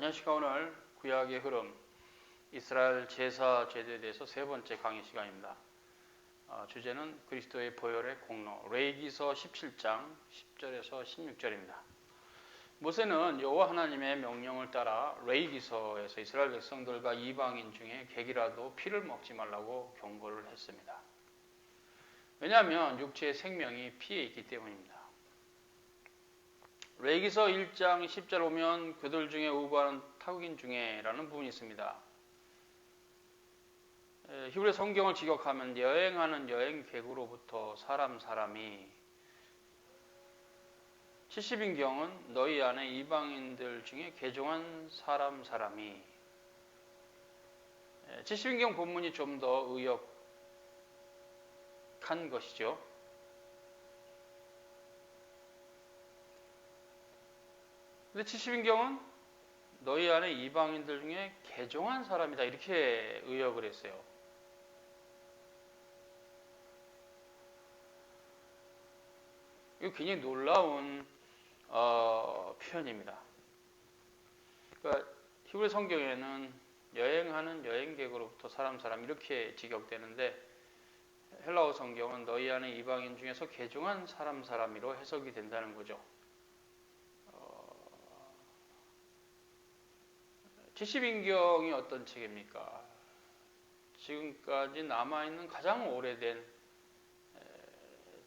안녕하십니까 오늘 구약의 흐름 이스라엘 제사 제도에 대해서 세 번째 강의 시간입니다. 어, 주제는 그리스도의 보혈의 공로 레이기서 17장 10절에서 16절입니다. 모세는 여호와 하나님의 명령을 따라 레이기서에서 이스라엘 백성들과 이방인 중에 객이라도 피를 먹지 말라고 경고를 했습니다. 왜냐하면 육체의 생명이 피에 있기 때문입니다. 레기서 1장 10절 오면 그들 중에 우부하는 타국인 중에라는 부분이 있습니다. 히브리 성경을 직역하면 여행하는 여행객으로부터 사람 사람이 70인경은 너희 안에 이방인들 중에 개종한 사람 사람이 70인경 본문이 좀 더 의역한 것이죠. 근데 70인경은 너희 안에 이방인들 중에 개종한 사람이다. 이렇게 의역을 했어요. 이거 굉장히 놀라운 어, 표현입니다. 그러니까 히브리 성경에는 여행하는 여행객으로부터 사람 사람 이렇게 직역되는데 헬라어 성경은 너희 안에 이방인 중에서 개종한 사람 사람이로 해석이 된다는 거죠. 70인경이 어떤 책입니까? 지금까지 남아있는 가장 오래된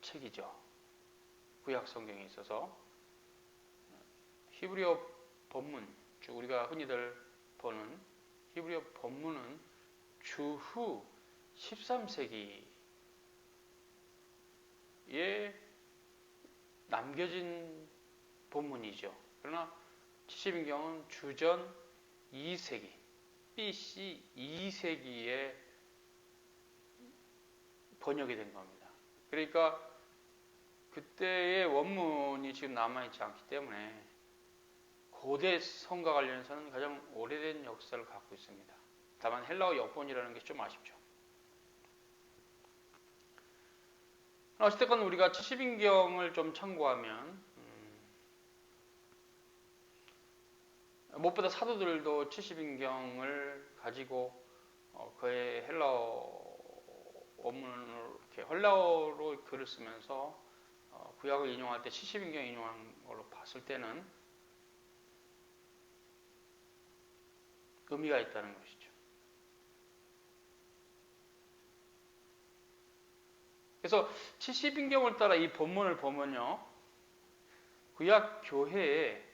책이죠. 구약 성경에 있어서 히브리어 본문, 즉 우리가 흔히들 보는 히브리어 본문은 주후 13세기에 남겨진 본문이죠. 그러나 70인경은 주전 2세기, BC 2세기에 번역이 된 겁니다. 그러니까 그때의 원문이 지금 남아있지 않기 때문에 고대 성과 관련해서는 가장 오래된 역사를 갖고 있습니다. 다만 헬라어 역본이라는 게 좀 아쉽죠. 어쨌든 우리가 70인경을 좀 참고하면 무엇보다 사도들도 70인경을 가지고 어, 그의 헬라어 원문을 이렇게 헬라어로 글을 쓰면서 어, 구약을 인용할 때 70인경 인용한 걸로 봤을 때는 의미가 있다는 것이죠. 그래서 70인경을 따라 이 본문을 보면요. 구약 교회에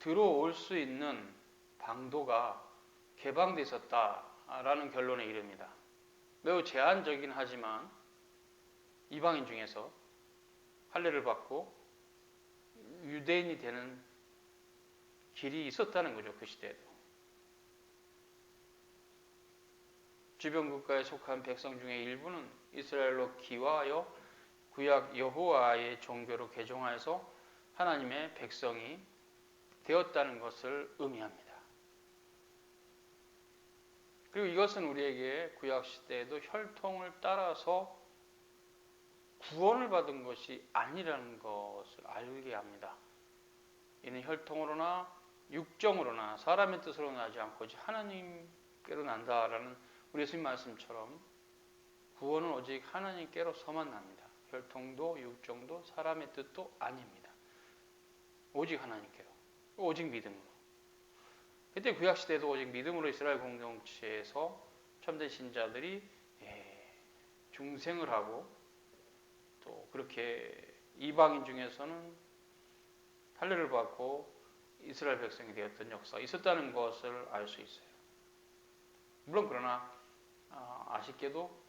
들어올 수 있는 방도가 개방되어 있었다라는 결론에 이릅니다. 매우 제한적인 하지만 이방인 중에서 할례를 받고 유대인이 되는 길이 있었다는 거죠. 그 시대에도. 주변 국가에 속한 백성 중에 일부는 이스라엘로 기화하여 구약 여호와의 종교로 개종하여서 하나님의 백성이 되었다는 것을 의미합니다. 그리고 이것은 우리에게 구약 시대에도 혈통을 따라서 구원을 받은 것이 아니라는 것을 알게 합니다. 이는 혈통으로나 육정으로나 사람의 뜻으로 나지 않고 하나님께로 난다라는 우리 예수님 말씀처럼 구원은 오직 하나님께로서만 납니다. 혈통도 육정도 사람의 뜻도 아닙니다. 오직 하나님께로. 오직 믿음으로. 그때 구약 시대도 오직 믿음으로 이스라엘 공동체에서 참된 신자들이 예, 중생을 하고 또 그렇게 이방인 중에서는 할례를 받고 이스라엘 백성이 되었던 역사가 있었다는 것을 알 수 있어요. 물론 그러나 아, 아쉽게도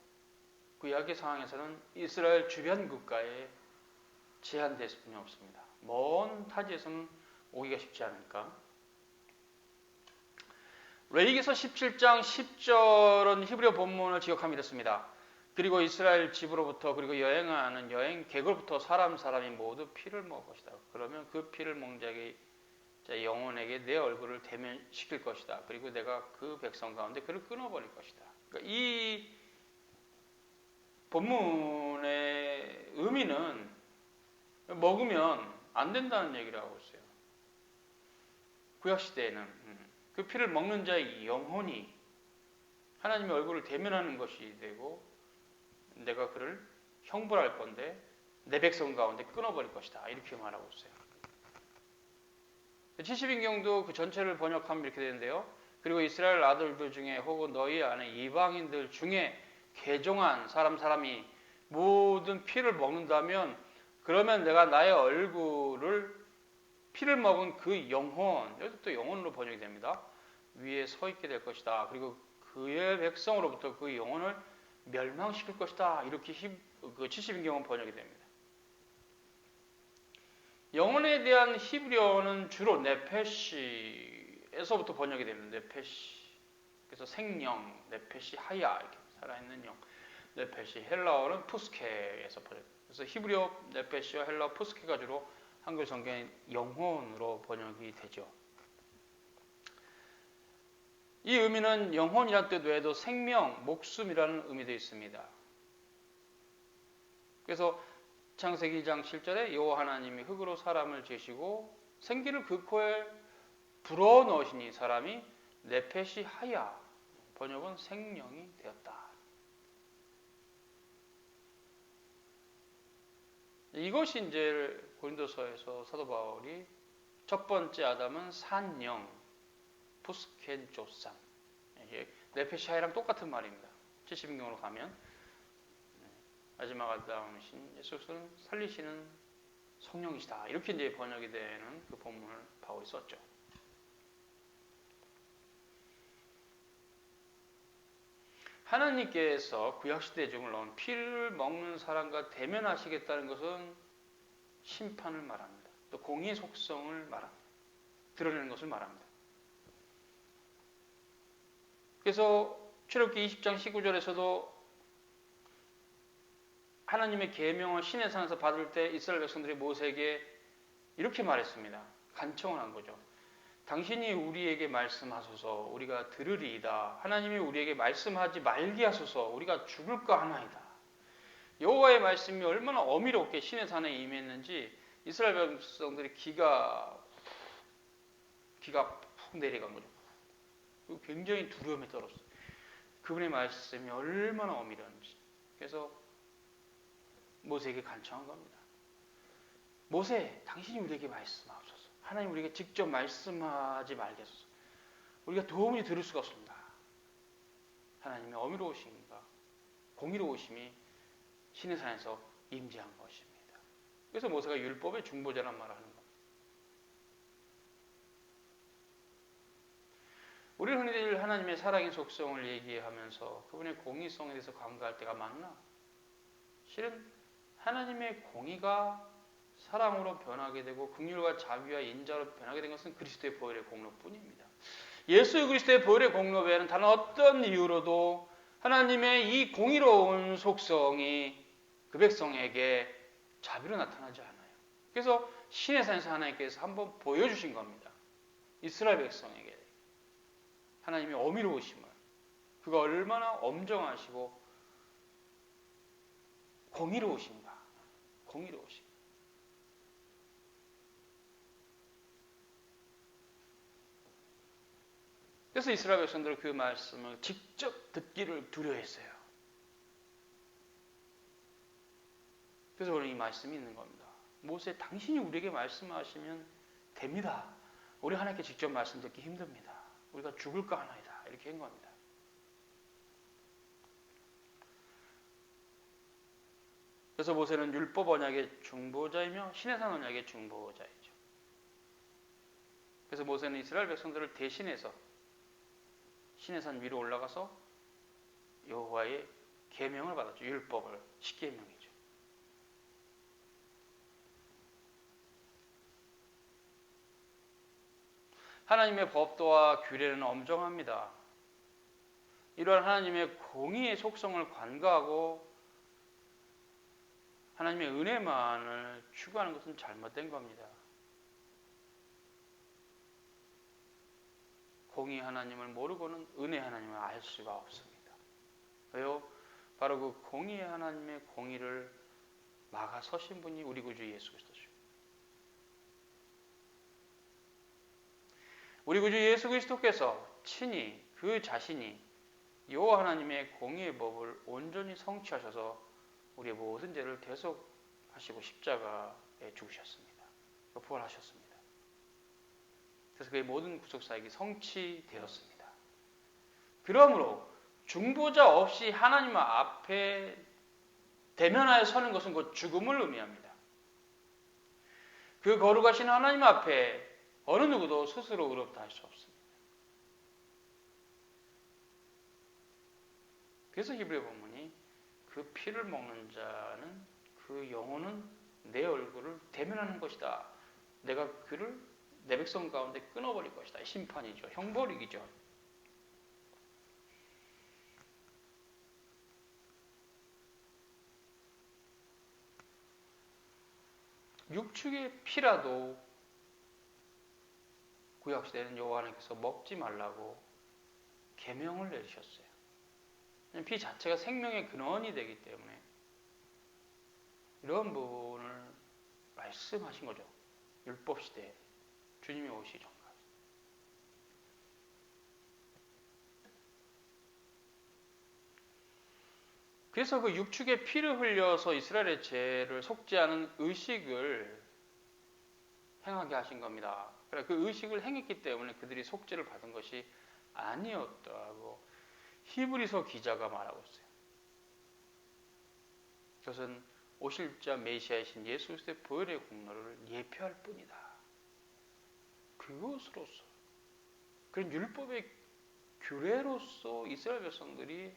구약의 상황에서는 이스라엘 주변 국가에 제한될 수뿐이 없습니다. 먼 타지에서는 오기가 쉽지 않을까? 레이기서 17장 10절은 히브리어 본문을 지역하면 이렇습니다. 그리고 이스라엘 집으로부터 그리고 여행하는 여행 객으로부터 사람 사람이 모두 피를 먹을 것이다. 그러면 그 피를 먹는 자에게 영혼에게 내 얼굴을 대면시킬 것이다. 그리고 내가 그 백성 가운데 그를 끊어버릴 것이다. 그러니까 이 본문의 의미는 먹으면 안 된다는 얘기를 하고 있어요. 구약 시대에는 음, 그 피를 먹는 자의 영혼이 하나님의 얼굴을 대면하는 것이 되고 내가 그를 형벌할 건데 내 백성 가운데 끊어버릴 것이다 이렇게 말하고 있어요. 70인경도 그 전체를 번역하면 이렇게 되는데요. 그리고 이스라엘 아들들 중에 혹은 너희 안에 이방인들 중에 개종한 사람 사람이 모든 피를 먹는다면 그러면 내가 나의 얼굴을 피를 먹은 그 영혼 여기서 또 영혼으로 번역이 됩니다. 위에 서 있게 될 것이다. 그리고 그의 백성으로부터 그 영혼을 멸망시킬 것이다. 이렇게 그 70인경은 번역이 됩니다. 영혼에 대한 히브리어는 주로 네페시에서부터 번역이 됩니다. 네페시. 그래서 생령, 네페시 하야 이렇게 살아있는 영. 네페시 헬라어는 푸스케에서 번역. 그래서 히브리어 네페시와 헬라어 푸스케가 주로 한글 성경의 영혼으로 번역이 되죠. 이 의미는 영혼이란 뜻 외에도 생명, 목숨이라는 의미도 있습니다. 그래서 창세기 2장 7절에 여호와 하나님이 흙으로 사람을 지시고 생기를 그 코에 불어 넣으시니 사람이 네페시 하야 번역은 생명이 되었다. 이것이 이제 고린도서에서 사도 바울이 첫 번째 아담은 산영 푸스켄 조산 네페시 하야랑 똑같은 말입니다. 70인경으로 가면 마지막 아담이신 예수는 살리시는 성령이시다. 이렇게 이제 번역이 되는 그 본문을 바울이 썼죠. 하나님께서 구약시대 중을 넣은 피를 먹는 사람과 대면하시겠다는 것은 심판을 말합니다. 또 공의 속성을 말합니다. 드러내는 것을 말합니다. 그래서 출애굽기 20장 19절에서도 하나님의 계명을 신의 산에서 받을 때 이스라엘 백성들이 모세에게 이렇게 말했습니다. 간청을 한 거죠. 당신이 우리에게 말씀하소서 우리가 들으리이다. 하나님이 우리에게 말씀하지 말게 하소서 우리가 죽을까 하나이다. 여호와의 말씀이 얼마나 어미롭게 신의 산에 임했는지 이스라엘 백성들이 기가 기가 푹 내려간 거죠. 굉장히 두려움에 떨었어요. 그분의 말씀이 얼마나 어미렸는지. 그래서 모세에게 간청한 겁니다. 모세, 당신이 우리에게 말씀하옵소서. 하나님 우리에게 직접 말씀하지 말게 하소서. 우리가 도움이 들을 수가 없습니다. 하나님의 어미로우심과 공의로우심이 신의 산에서 임재한 것입니다. 그래서 모세가 율법의 중보자란 말을 하는 겁니다. 우리 흔히들 하나님의 사랑의 속성을 얘기하면서 그분의 공의성에 대해서 간과할 때가 많나? 실은 하나님의 공의가 사랑으로 변하게 되고 긍휼과 자비와 인자로 변하게 된 것은 그리스도의 보혈의 공로뿐입니다. 예수 그리스도의 보혈의 공로 외에는 다른 어떤 이유로도 하나님의 이 공의로운 속성이 그 백성에게 자비로 나타나지 않아요. 그래서 신의 산에서 하나님께서 한번 보여주신 겁니다. 이스라엘 백성에게 하나님의 어미로우심을 그가 얼마나 엄정하시고 공의로우신 공의로우시. 그래서 이스라엘 백성들은 그 말씀을 직접 듣기를 두려워했어요. 그래서 오늘 이 말씀이 있는 겁니다. 모세 당신이 우리에게 말씀하시면 됩니다. 우리 하나님께 직접 말씀 듣기 힘듭니다. 우리가 죽을까 하나이다. 이렇게 한 겁니다. 그래서 모세는 율법 언약의 중보자이며 신해산 언약의 중보자이죠. 그래서 모세는 이스라엘 백성들을 대신해서 신해산 위로 올라가서 여호와의 계명을 받았죠. 율법을 십계명이죠. 하나님의 법도와 규례는 엄정합니다. 이러한 하나님의 공의의 속성을 관가하고 하나님의 은혜만을 추구하는 것은 잘못된 겁니다. 공의 하나님을 모르고는 은혜 하나님을 알 수가 없습니다. 왜요? 바로 그 공의 하나님의 공의를 막아 서신 분이 우리 구주 예수 그리스도죠. 우리 구주 예수 그리스도께서 친히 그 자신이 여호와 하나님의 공의의 법을 온전히 성취하셔서 우리의 모든 죄를 대속하시고 십자가에 죽으셨습니다. 부활하셨습니다. 그래서 그의 모든 구속 사역이 성취되었습니다. 그러므로 중보자 없이 하나님 앞에 대면하여 서는 것은 곧 죽음을 의미합니다. 그 거룩하신 하나님 앞에 어느 누구도 스스로 의롭다 할 수 없습니다. 그래서 히브리 본문이 그 피를 먹는 자는 그 영혼은 내 얼굴을 대면하는 것이다. 내가 그를 내 백성 가운데 끊어버릴 것이다. 심판이죠. 형벌이기죠. 육축의 피라도 구약 시대는 여호와 하나님께서 먹지 말라고 계명을 내리셨어요. 피 자체가 생명의 근원이 되기 때문에 이런 부분을 말씀하신 거죠. 율법 시대에 주님이 전까지. 그래서 그 육축의 피를 흘려서 이스라엘의 죄를 속죄하는 의식을 행하게 하신 겁니다. 그래 그 의식을 행했기 때문에 그들이 속죄를 받은 것이 아니었다고 히브리서 기자가 말하고 있어요. 그것은 오실 자 메시아이신 예수 그리스도의 보혈의 공로를 예표할 뿐이다. 그것으로서 그런 율법의 규례로서 이스라엘 백성들이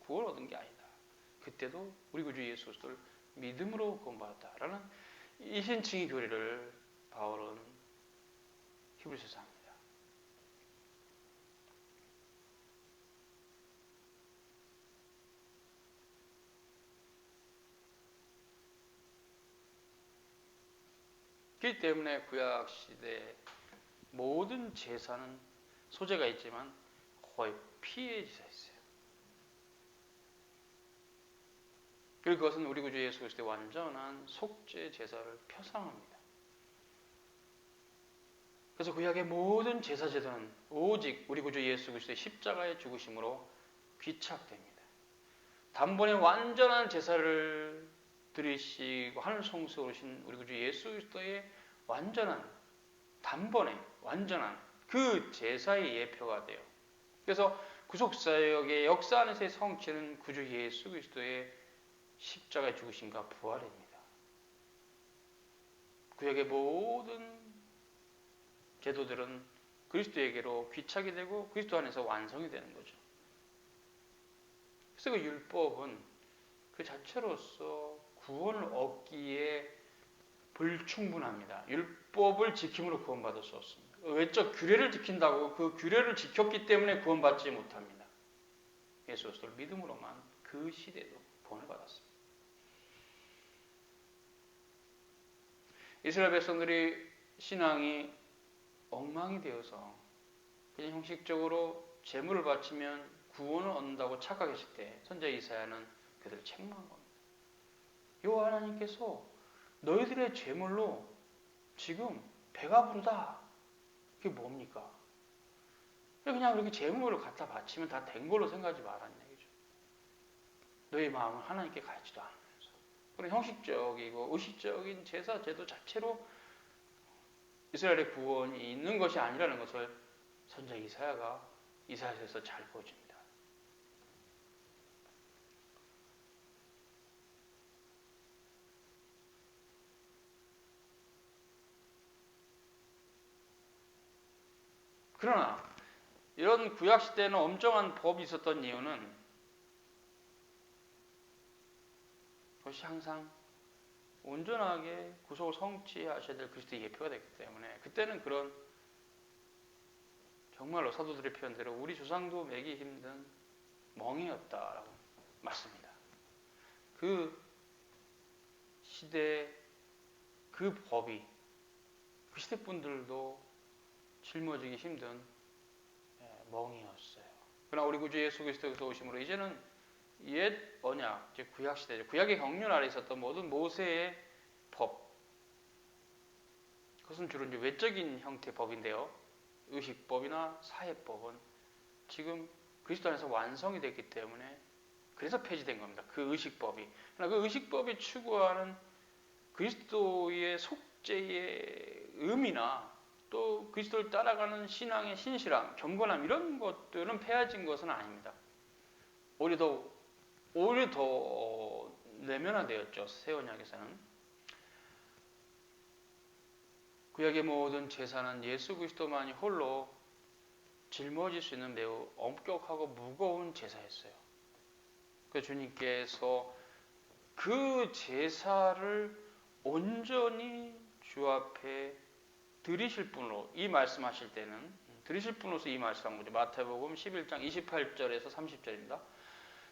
구원 얻은 게 아니다. 그때도 우리 구주 예수 그리스도를 믿음으로 구원받았다라는 이신칭의 교리를 바울은 히브리서에 합니다. 그렇기 때문에 구약 시대 모든 제사는 소재가 있지만 거의 피에 지사 있어요. 그리고 그것은 우리 구주 예수 그리스도의 완전한 속죄 제사를 표상합니다. 그래서 구약의 모든 제사 제도는 오직 우리 구주 예수 그리스도의 십자가의 죽으심으로 귀착됩니다. 단번에 완전한 제사를 드리시고 하늘 성수 오신 우리 구주 예수 그리스도의 완전한 단번에 완전한 그 제사의 예표가 돼요. 그래서 구속사역의 역사 안에서의 성취는 구주 예수 그리스도의 십자가의 죽으심과 부활입니다. 구역의 모든 제도들은 그리스도에게로 귀착이 되고 그리스도 안에서 완성이 되는 거죠. 그래서 그 율법은 그 자체로서 구원을 얻기에 불충분합니다. 율법을 지킴으로 구원받을 수 없습니다. 외적 규례를 지킨다고 그 규례를 지켰기 때문에 구원받지 못합니다. 예수 그리스도를 믿음으로만 그 시대도 구원을 받았습니다. 이스라엘 백성들이 신앙이 엉망이 되어서 그냥 형식적으로 재물을 바치면 구원을 얻는다고 착각했을 때 선자 이사야는 그들을 책망한 겁니다. 여호와 하나님께서 너희들의 죄물로 지금 배가 부르다. 그게 뭡니까? 그냥 그렇게 재물을 갖다 바치면 다 된 걸로 생각하지 얘기죠. 너희 마음은 하나님께 가지도 않으면서. 그런 형식적이고 의식적인 제사 제도 자체로 이스라엘의 구원이 있는 것이 아니라는 것을 선자 이사야가 이사야에서 잘 보여줍니다. 그러나 이런 구약 시대에는 엄정한 법이 있었던 이유는 그것이 항상 온전하게 구속을 성취하셔야 될 그리스도의 예표가 됐기 때문에 그때는 그런 정말로 사도들의 표현대로 우리 조상도 매기 힘든 멍이었다라고 맞습니다. 그 시대 그 법이 그 시대 분들도 짊어지기 힘든 예, 멍이었어요. 그러나 우리 구주 예수 그리스도께서 오심으로 이제는 옛 언약, 즉 구약 시대, 구약의 경륜 아래 있었던 모든 모세의 법, 그것은 주로 이제 외적인 형태의 법인데요. 의식법이나 사회법은 지금 그리스도 안에서 완성이 됐기 때문에 그래서 폐지된 겁니다. 그 의식법이. 그러나 그 의식법이 추구하는 그리스도의 속죄의 의미나 또 그리스도를 따라가는 신앙의 신실함, 경건함 이런 것들은 폐해진 것은 아닙니다. 오히려 더 오히려 더 내면화되었죠. 새 언약에서는. 구약의 모든 제사는 예수 그리스도만이 홀로 짊어질 수 있는 매우 엄격하고 무거운 제사였어요. 그 주님께서 그 제사를 온전히 주 앞에 드리실 분으로 이 말씀하실 때는 드리실 분으로서 이 말씀한 거죠. 마태복음 11장 28절에서 30절입니다.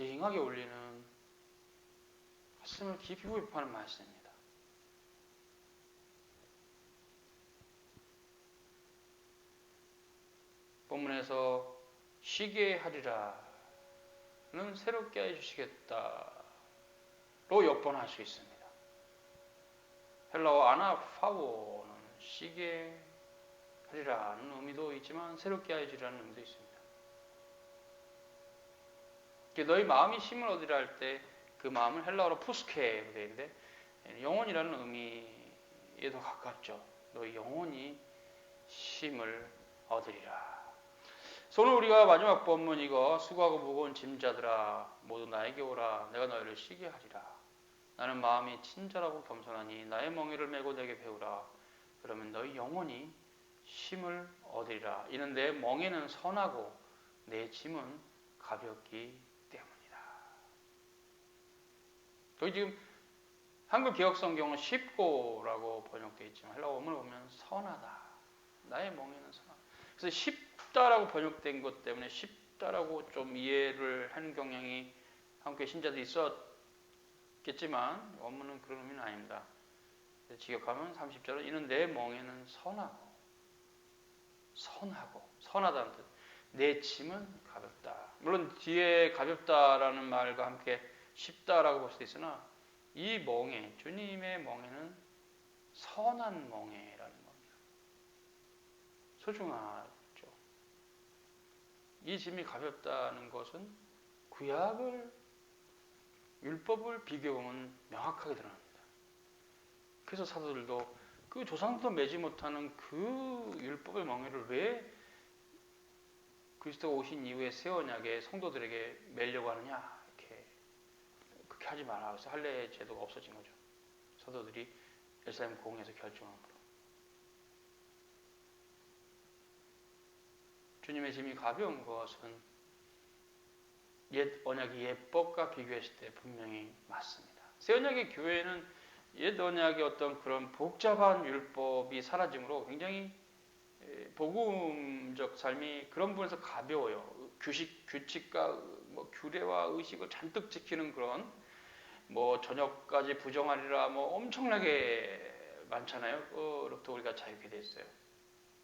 징하게 울리는 가슴을 깊이 후입하는 말씀입니다. 본문에서 쉬게 하리라는 새롭게 해주시겠다로 역번할 수 있습니다. 헬라어 아나파오는 쉬게 하리라는 의미도 있지만 새롭게 해주리라는 의미도 있습니다. 너희 마음이 힘을 얻으라 할 때 그 마음은 헬라어로 푸스케로 되어 있는데 영혼이라는 의미에 더 가깝죠. 너희 영혼이 힘을 얻으리라. 오늘 우리가 마지막 본문 이거 수고하고 무거운 짐자들아 모두 나에게 오라 내가 너희를 쉬게 하리라. 나는 마음이 친절하고 겸손하니 나의 멍에를 메고 내게 배우라. 그러면 너희 영혼이 힘을 얻으리라. 이는 내 멍에는 선하고 내 짐은 가볍기 여기 지금 한글 기억 성경은 쉽고라고 번역되어 있지만 헬라어 원문을 보면 선하다. 나의 멍에는 선하다. 그래서 쉽다라고 번역된 것 때문에 쉽다라고 좀 이해를 하는 경향이 한국의 신자들이 있었겠지만 원문은 그런 의미는 아닙니다. 지역하면 30절은 이는 내 멍에는 선하고 선하고 선하다는 뜻. 내 짐은 가볍다. 물론 뒤에 가볍다라는 말과 함께 쉽다라고 볼 수도 있으나 이 멍에 주님의 멍에는 선한 멍에라는 겁니다. 소중하죠. 이 짐이 가볍다는 것은 구약을 율법을 비교하면 명확하게 드러납니다. 그래서 사도들도 그 조상도 매지 못하는 그 율법의 멍에를 왜 그리스도가 오신 이후에 새 언약의 성도들에게 매려고 하느냐 하지 마라. 그래서 할례 제도가 없어진 거죠. 사도들이 예루살렘 공에서 결정함으로. 주님의 짐이 가벼운 것은 옛 언약의 예법과 비교했을 때 분명히 맞습니다. 새 언약의 교회는 옛 언약의 어떤 그런 복잡한 율법이 사라짐으로 굉장히 복음적 삶이 그런 부분에서 가벼워요. 규식, 규칙과 뭐 규례와 의식을 잔뜩 지키는 그런 뭐 저녁까지 부정하리라 뭐 엄청나게 많잖아요. 그로부터 우리가 자유케 됐어요.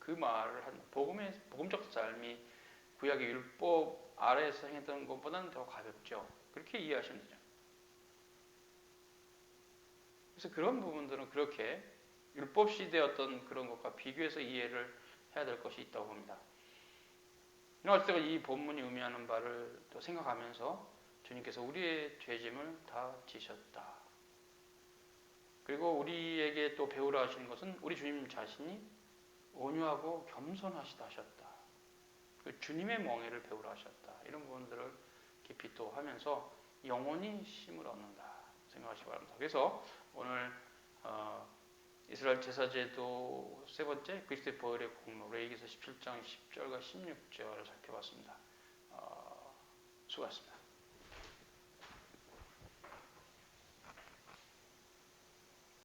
그 말을 한 복음의 복음적 삶이 구약의 율법 아래에서 행했던 것보다는 더 가볍죠. 그렇게 이해하시면 되죠. 그래서 그런 부분들은 그렇게 율법 시대 어떤 그런 것과 비교해서 이해를 해야 될 것이 있다고 봅니다. 어쨌든 이 본문이 의미하는 바를 또 생각하면서 주님께서 우리의 죄짐을 다 지셨다. 그리고 우리에게 또 배우라 하시는 것은 우리 주님 자신이 온유하고 겸손하시다 하셨다. 그 주님의 멍에를 배우라 하셨다. 이런 부분들을 깊이 또 하면서 영원히 힘을 얻는다 생각하시기 바랍니다. 그래서 오늘 어, 이스라엘 제사제도 세 번째 그리스도의 보혈의 공로 레이기서 17장 10절과 16절을 살펴봤습니다. 어, 수고하셨습니다.